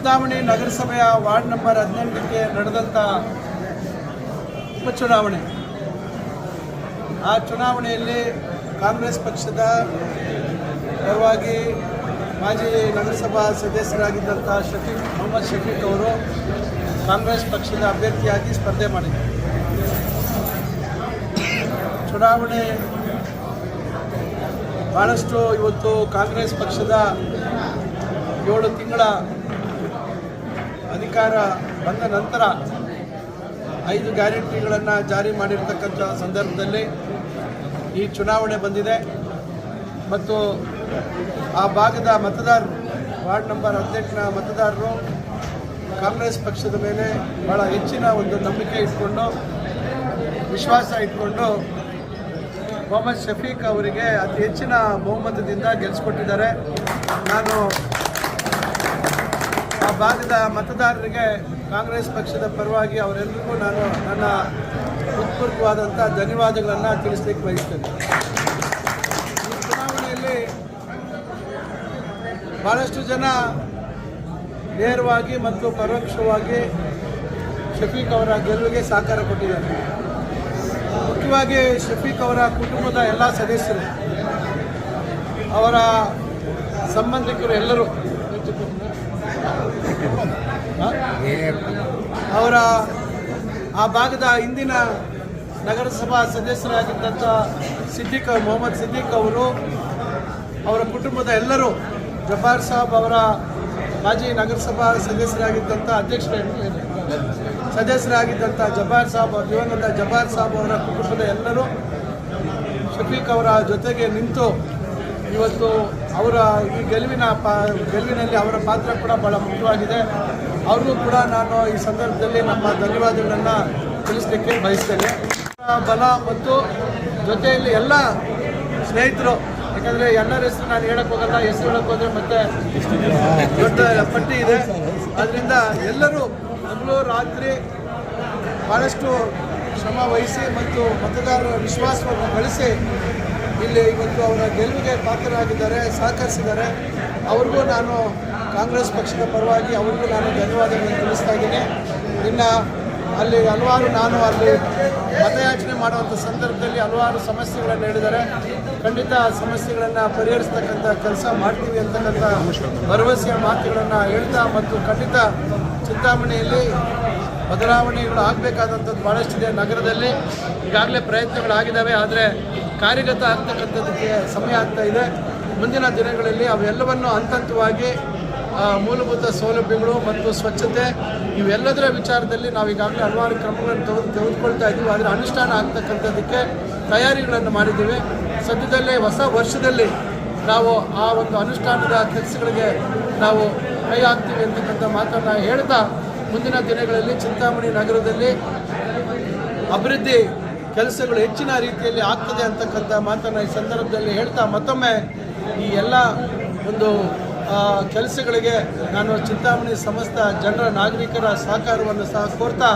ಚಿಂತಾಮಣಿ ನಗರಸಭೆಯ ward number ಹದಿನೆಂಟಕ್ಕೆ ನಡೆದಂಥ ಉಪಚುನಾವಣೆ. ಆ ಚುನಾವಣೆಯಲ್ಲಿ ಕಾಂಗ್ರೆಸ್ ಪಕ್ಷದ ಪರವಾಗಿ ಮಾಜಿ ನಗರಸಭಾ ಸದಸ್ಯರಾಗಿದ್ದಂಥ ಶಫೀಕ್, ಮೊಹಮ್ಮದ್ ಶಫೀಕ್ ಅವರು ಕಾಂಗ್ರೆಸ್ ಪಕ್ಷದ ಅಭ್ಯರ್ಥಿಯಾಗಿ ಸ್ಪರ್ಧೆ ಮಾಡಿದರು. ಚುನಾವಣೆ ಭಾಳಷ್ಟು ಇವತ್ತು ಕಾಂಗ್ರೆಸ್ ಪಕ್ಷದ ಏಳು ತಿಂಗಳ ಅಧಿಕಾರ ಬಂದ ನಂತರ ಐದು ಗ್ಯಾರಂಟಿಗಳನ್ನು ಜಾರಿ ಮಾಡಿರ್ತಕ್ಕಂಥ ಸಂದರ್ಭದಲ್ಲಿ ಈ ಚುನಾವಣೆ ಬಂದಿದೆ. ಮತ್ತು ಆ ಭಾಗದ ಮತದಾರರು, ವಾರ್ಡ್ ನಂಬರ್ ಹದಿನೆಂಟನ ಮತದಾರರು ಕಾಂಗ್ರೆಸ್ ಪಕ್ಷದ ಮೇಲೆ ಬಹಳ ಹೆಚ್ಚಿನ ಒಂದು ನಂಬಿಕೆ ಇಟ್ಕೊಂಡು, ವಿಶ್ವಾಸ ಇಟ್ಕೊಂಡು ಮೊಹಮ್ಮದ್ ಶಫೀಕ್ ಅವರಿಗೆ ಅತಿ ಹೆಚ್ಚಿನ ಬಹುಮತದಿಂದ ಗೆಲ್ಲಿಸ್ಕೊಟ್ಟಿದ್ದಾರೆ ನಾನು ಭಾಗದ ಮತದಾರರಿಗೆ ಕಾಂಗ್ರೆಸ್ ಪಕ್ಷದ ಪರವಾಗಿ ಅವರೆಲ್ಲರಿಗೂ ನಾನು ನನ್ನ ಉತ್ಪೂರ್ವಾದಂಥ ಧನ್ಯವಾದಗಳನ್ನು ತಿಳಿಸ್ಲಿಕ್ಕೆ ಬಯಸ್ತೇನೆ ಈ ಚುನಾವಣೆಯಲ್ಲಿ ಭಾಳಷ್ಟು ಜನ ನೇರವಾಗಿ ಮತ್ತು ಪರೋಕ್ಷವಾಗಿ ಶಫೀಕ್ ಅವರ ಗೆಲುವಿಗೆ ಸಹಕಾರ ಕೊಟ್ಟಿದ್ದಾರೆ ಮುಖ್ಯವಾಗಿ ಶಫೀಕ್ ಅವರ ಕುಟುಂಬದ ಎಲ್ಲ ಸದಸ್ಯರು, ಅವರ ಸಂಬಂಧಿಕರು ಎಲ್ಲರೂ? ಅವರ ಆ ಭಾಗದ ಹಿಂದಿನ ನಗರಸಭಾ ಸದಸ್ಯರಾಗಿದ್ದಂಥ ಸಿದ್ದಿಕ್, ಮೊಹಮ್ಮದ್ ಸಿದ್ದಿಕ್ ಅವರು, ಅವರ ಕುಟುಂಬದ ಎಲ್ಲರೂ ಜಬ್ಬಾರ್ ಸಾಬ್ ಅವರ ಮಾಜಿ ನಗರಸಭಾ ಸದಸ್ಯರಾಗಿದ್ದಂಥ ಅಧ್ಯಕ್ಷರ ಸದಸ್ಯರಾಗಿದ್ದಂಥ ಜಬ್ಬಾರ್ ಸಾಬ್ ದಿವಂಗತ ಜಬ್ಬಾರ್ ಸಾಬ್ ಅವರ ಕುಟುಂಬದ ಎಲ್ಲರೂ ಶಫೀಕ್ ಅವರ ಜೊತೆಗೆ ನಿಂತು ಇವತ್ತು ಅವರ ಈ ಗೆಲುವಿನ ಪಾ, ಗೆಲುವಿನಲ್ಲಿ ಅವರ ಪಾತ್ರ ಕೂಡ ಭಾಳ ಮುಖ್ಯವಾಗಿದೆ. ಅವ್ರಿಗೂ ಕೂಡ ನಾನು ಈ ಸಂದರ್ಭದಲ್ಲಿ ನಮ್ಮ ಧನ್ಯವಾದಗಳನ್ನು ತಿಳಿಸ್ಲಿಕ್ಕೆ ಬಯಸ್ತೇನೆ. ಬಲ ಮತ್ತು ಜೊತೆಯಲ್ಲಿ ಎಲ್ಲ ಸ್ನೇಹಿತರು, ಯಾಕಂದರೆ ಎಲ್ಲರ ಹೆಸರು ನಾನು ಹೇಳಕ್ಕೆ ಹೋಗಲ್ಲ, ಹೆಸರು ಹೇಳಕ್ಕೆ ಹೋದರೆ ಮತ್ತೆ ದೊಡ್ಡ ಪಟ್ಟಿ ಇದೆ. ಅದರಿಂದ ಎಲ್ಲರೂ ಹಗಲು ರಾತ್ರಿ ಭಾಳಷ್ಟು ಶ್ರಮ ವಹಿಸಿ ಮತ್ತು ಮತದಾರರ ವಿಶ್ವಾಸವನ್ನು ಗಳಿಸಿ ಇಲ್ಲಿ ಇವತ್ತು ಅವರ ಗೆಲುವಿಗೆ ಪಾತ್ರರಾಗಿದ್ದಾರೆ, ಸಹಕರಿಸಿದ್ದಾರೆ. ಅವ್ರಿಗೂ ನಾನು ಕಾಂಗ್ರೆಸ್ ಪಕ್ಷದ ಪರವಾಗಿ ಅವ್ರಿಗೂ ನಾನು ಧನ್ಯವಾದಗಳನ್ನು ತಿಳಿಸ್ತಾ ಇದ್ದೀನಿ. ಇನ್ನು ಅಲ್ಲಿ ಹಲವಾರು ನಾನು ಅಲ್ಲಿ ಮತಯಾಚನೆ ಮಾಡುವಂಥ ಸಂದರ್ಭದಲ್ಲಿ ಹಲವಾರು ಸಮಸ್ಯೆಗಳನ್ನು ಹೇಳಿದ್ದಾರೆ. ಖಂಡಿತ ಸಮಸ್ಯೆಗಳನ್ನು ಪರಿಹರಿಸ್ತಕ್ಕಂಥ ಕೆಲಸ ಮಾಡ್ತೀವಿ ಅಂತಕ್ಕಂಥ ಭರವಸೆಯ ಮಾತುಗಳನ್ನು ಹೇಳ್ತಾ ಮತ್ತು ಖಂಡಿತ ಚಿಂತಾಮಣಿಯಲ್ಲಿ ಬದಲಾವಣೆಗಳು ಆಗಬೇಕಾದಂಥದ್ದು ಭಾಳಷ್ಟಿದೆ. ನಗರದಲ್ಲಿ ಈಗಾಗಲೇ ಪ್ರಯತ್ನಗಳಾಗಿದ್ದಾವೆ, ಆದರೆ ಕಾರ್ಯಗತ ಆಗ್ತಕ್ಕಂಥದ್ದಕ್ಕೆ ಸಮಯ ಆಗ್ತಾ ಇದೆ. ಮುಂದಿನ ದಿನಗಳಲ್ಲಿ ಅವೆಲ್ಲವನ್ನು ಹಂತ ಹಂತವಾಗಿ ಮೂಲಭೂತ ಸೌಲಭ್ಯಗಳು ಮತ್ತು ಸ್ವಚ್ಛತೆ ಇವೆಲ್ಲದರ ವಿಚಾರದಲ್ಲಿ ನಾವು ಈಗಾಗಲೇ ಹಲವಾರು ಕ್ರಮಗಳನ್ನು ತೆಗೆದು ತೆಗೆದುಕೊಳ್ತಾ ಇದ್ದೀವಿ. ಆದರೆ ಅನುಷ್ಠಾನ ಆಗ್ತಕ್ಕಂಥದ್ದಕ್ಕೆ ತಯಾರಿಗಳನ್ನು ಮಾಡಿದ್ದೀವಿ. ಸದ್ಯದಲ್ಲೇ ಹೊಸ ವರ್ಷದಲ್ಲಿ ನಾವು ಆ ಒಂದು ಅನುಷ್ಠಾನದ ಕೆಲಸಗಳಿಗೆ ನಾವು ಕೈ ಹಾಕ್ತೀವಿ ಅಂತಕ್ಕಂಥ ಮಾತನ್ನು ಹೇಳ್ತಾ ಮುಂದಿನ ದಿನಗಳಲ್ಲಿ ಚಿಂತಾಮಣಿ ನಗರದಲ್ಲಿ ಅಭಿವೃದ್ಧಿ ಕೆಲಸಗಳು ಹೆಚ್ಚಿನ ರೀತಿಯಲ್ಲಿ ಆಗ್ತದೆ ಅಂತಕ್ಕಂಥ ಮಾತನ್ನು ಈ ಸಂದರ್ಭದಲ್ಲಿ ಹೇಳ್ತಾ ಮತ್ತೊಮ್ಮೆ ಈ ಎಲ್ಲ ಒಂದು ಕೆಲಸಗಳಿಗೆ ನಾನು ಚಿಂತಾಮಣಿ ಸಮಸ್ತ ಜನರ ನಾಗರಿಕರ ಸಹಕಾರವನ್ನು ಸಹ ಕೋರ್ತಾ